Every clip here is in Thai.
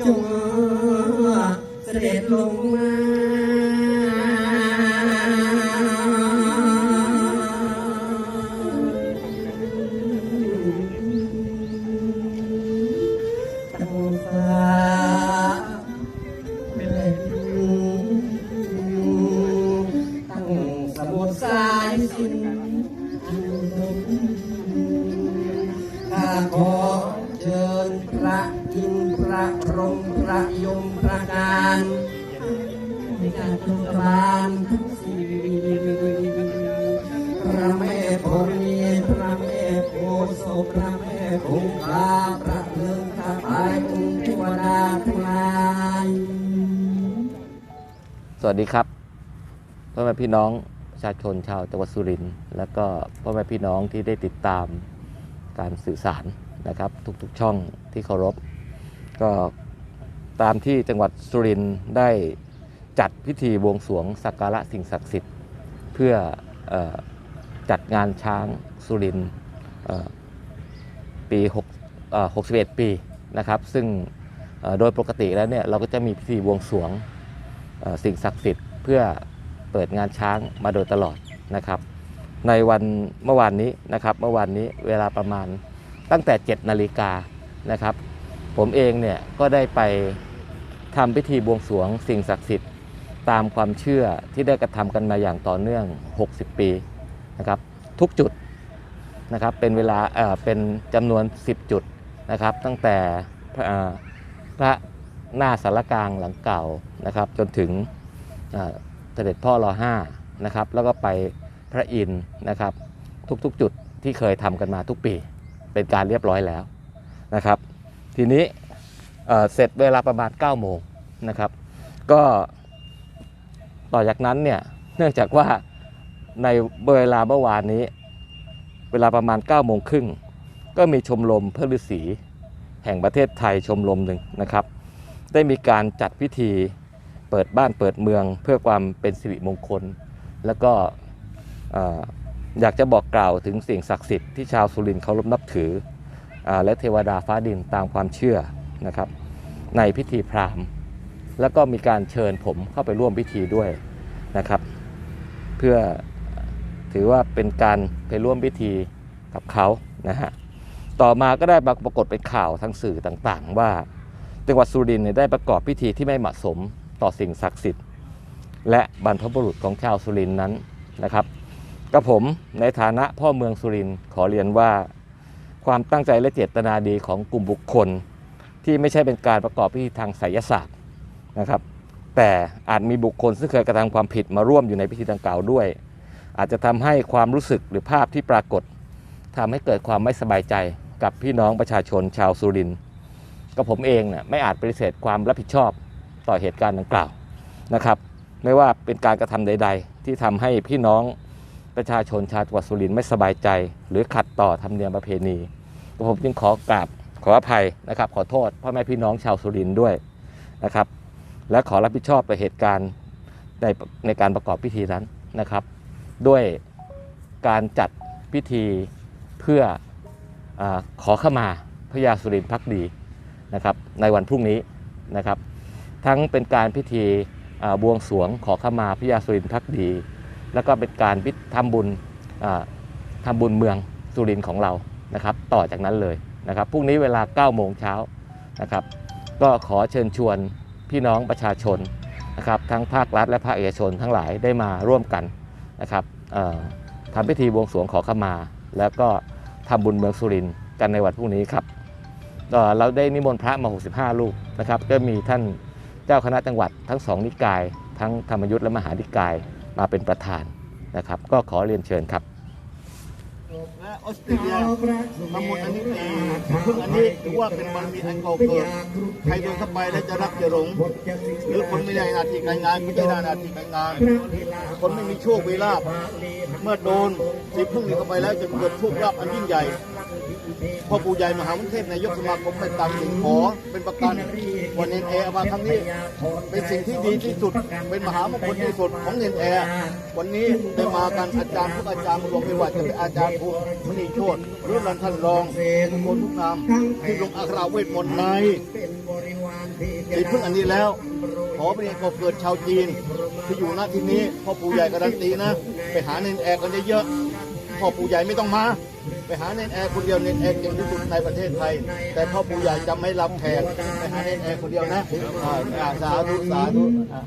จงเสด็จลงมา สวัสดีครับพ่อแม่พี่น้องประชาชนชาวจังหวัดสุรินทร์แล้วก็พ่อแม่พี่น้องที่ได้ติดตามการสื่อสารนะครับ ทุกๆช่องที่เคารพ ก็ตามที่จังหวัดสุรินทร์ได้จัดพิธีบวงสรวงสักการะสิ่งศักดิ์สิทธิ์ เพื่อออจัดงานช้างสุรินทร์ปี6เอ่อ61 ปีนะครับ ซึ่งโดยปกติแล้วเนี่ยเราก็จะมีพิธีบวงสรวง สิ่งศักดิ์สิทธิ์เพื่อเปิดงานช้างมาโดยตลอดนะครับ ในวันเมื่อวานนี้นะครับเมื่อวานนี้เวลาประมาณตั้งแต่ 7 นาฬิกานะครับ ผมเองเนี่ยก็ได้ไปทำพิธีบวงสรวงสิ่งศักดิ์สิทธิ์ตามความเชื่อที่ได้กระทำกันมาอย่างต่อเนื่อง 60 ปีนะครับทุกจุดนะครับเป็นเวลาเอ่อเป็นจำนวน 10 จุดนะครับ ตั้งแต่พระ หน้าสารกลางหลังเก่านะครับ จนถึงเสด็จพ่อรอห้านะครับ แล้วก็ไปพระอินทร์นะครับ ทุกๆจุดที่เคยทำกันมาทุกปี เป็นการเรียบร้อยแล้วนะครับ ทีนี้เเสร็จเวลาประมาณ9โมงนะครับ ก็ต่อจากนั้นเนี่ยเนื่องจากว่าในเวลาเมื่อวานนี้ เวลาประมาณ9โมงครึ่งก็มีชมรมเพื่อฤาษีแห่งประเทศไทยชมรมหนึ่งนะครับ ได้มีการจัดพิธีเปิดบ้านเปิดเมือง เพื่อความเป็นสิริมงคล แล้วก็เอ่อยากจะบอกกล่าวถึงสิ่งศักดิ์สิทธิ์ที่ชาวสุรินทร์เคารพนับถืออและเทวดาฟ้าดินตามความเชื่อนะครับในพิธีพราหมณ์ แล้วก็มีการเชิญผมเข้าไปร่วมพิธีด้วยนะครับ เพื่อถือว่าเป็นการไปร่วมพิธีกับเขานะฮะต่อมาก็ได้ปรากฏเป็นข่าวทางสื่อต่างๆว่า จังหวัดสุรินทร์ได้ประกอบพิธีที่ไม่เหมาะสมต่อสิ่งศักดิ์สิทธิ์ และบรรพบุรุษของชาวสุรินทร์นั้นนะครับกับผมในฐานะพ่อเมืองสุรินทร์ขอเรียนว่า ความตั้งใจและเจตนาดีของกลุ่มบุคคล ที่ไม่ใช่เป็นการประกอบพิธีทางไสยศาสตร์นะครับ แต่อาจมีบุคคลซึ่งเคยกระทำความผิดมาร่วมอยู่ในพิธีดังกล่าวด้วย อาจจะทำให้ความรู้สึกหรือภาพที่ปรากฏทำให้เกิดความไม่สบายใจกับพี่น้องประชาชนชาวสุรินทร์ กับผมเองเนี่ยไม่อาจปฏิเสธความรับผิดชอบต่อเหตุการณ์ดังกล่าวนะครับ ไม่ว่าเป็นการกระทำใด ๆ ที่ทำให้พี่น้องประชาชนชาวจังหวัดสุรินทร์ไม่สบายใจ หรือขัดต่อธรรมเนียมประเพณีกับผมจึงขอกราบขออภัยนะครับ ขอโทษพ่อแม่พี่น้องชาวสุรินทร์ด้วยนะครับ และขอรับผิดชอบต่อเหตุการณ์ในในการประกอบพิธีนั้นนะครับ ด้วยการจัดพิธีเพื่ออขอขมาพระยาสุรินทร์พักดี นะครับในวันพรุ่งนี้นะครับ ทั้งเป็นการพิธีบวงสรวงขอขมาพระยาสุรินทร์พักดี แล้วก็เป็นการพิทำบุญอ่าทำบุญเมืองสุรินทร์ของเรานะครับ ต่อจากนั้นเลยนะครับพรุ่งนี้เวลา 9 โมงเช้านะครับ ก็ขอเชิญชวนพี่น้องประชาชนนะครับทั้งภาครัฐและภาคเอกชนทั้งหลายได้มาร่วมกันนะครับทำพิธีบวงสรวงขอขมา แล้วก็ทำบุญเมืองสุรินทร์กันในวันพรุ่งนี้ครับ เราได้นิมนต์พระมา 65 รูปนะครับก็มีท่านเจ้าคณะจังหวัดทั้งสองนิกาย ทั้งธรรมยุทธและมหานิกายมาเป็นประธานนะครับ ก็ขอเรียนเชิญครับและออสเตรเลียทั้งหมดอันนี้เองซึ่งอันนี้ถือว่าเป็นบารมีอันเก่าเกิดใครเดินเข้าไปแล้วจะรักจะหลงหรือคนไม่ได้นาทีการงานไม่ได้นาทีการงาน คนไม่มีโชคมีลาภเมื่อโดนสีพึ่งนี้เข้าไปแล้วจะเกิดโชคลาภอันยิ่งใหญ่ พ่อปู่ใหญ่มหาวิเทศนายกสมาคมไม่ตามสิ่งขอเป็นประกันวันเนนแอร์มาครั้งนี้เป็นสิ่งที่ดีที่สุด เป็นมหามงคลที่สุดของเนนแอร์วันนี้ได้มากันอาจารย์ทุกอาจารย์รวมไม่ว่าจะเป็นอาจารย์ภูมิมณีโชตหรือรันท่านรองทุกคนทุกนามที่ลงอักขระเวทมนต์ในสีพึ่งอันนี้แล้วขอเป็นเอเกิดชาวจีนที่อยู่ณที่นี้พ่อปู่ใหญ่การันตีนะ ไปหาเนนแอร์กันเยอะๆพ่อปู่ใหญ่ไม่ต้องมา ไปหาเนนแอร์คนเดียวเนนแอร์เก่งที่สุดในประเทศไทย แต่พ่อปู่ใหญ่จะไม่รับแขกไปหาเนนแอร์คนเดียวนะอ่าอ่าสาธุสาธุอา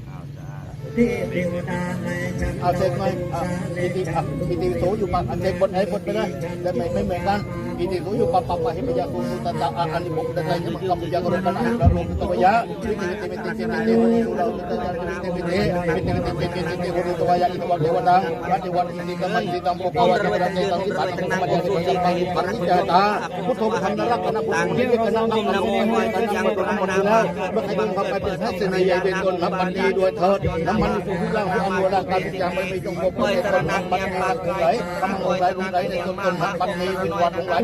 เอาเช็คไหมอะอีตีอะอีตีสูอยู่ปากอันเช็คบนไอ้บนไปเลยแต่ไม่ไม่เหมือนกันอีตีสูอยู่ปากปากปากให้พยาสูสูตาตาอะอันนี้ผมจะได้ยังมันกำพยากรกันเราลงตัวยะวิธีวิธีวิธีวิธีวิธีเราจะได้วิธีวิธีวิธีวิธีวิธีวิธีวิธีตัวยะอิทวั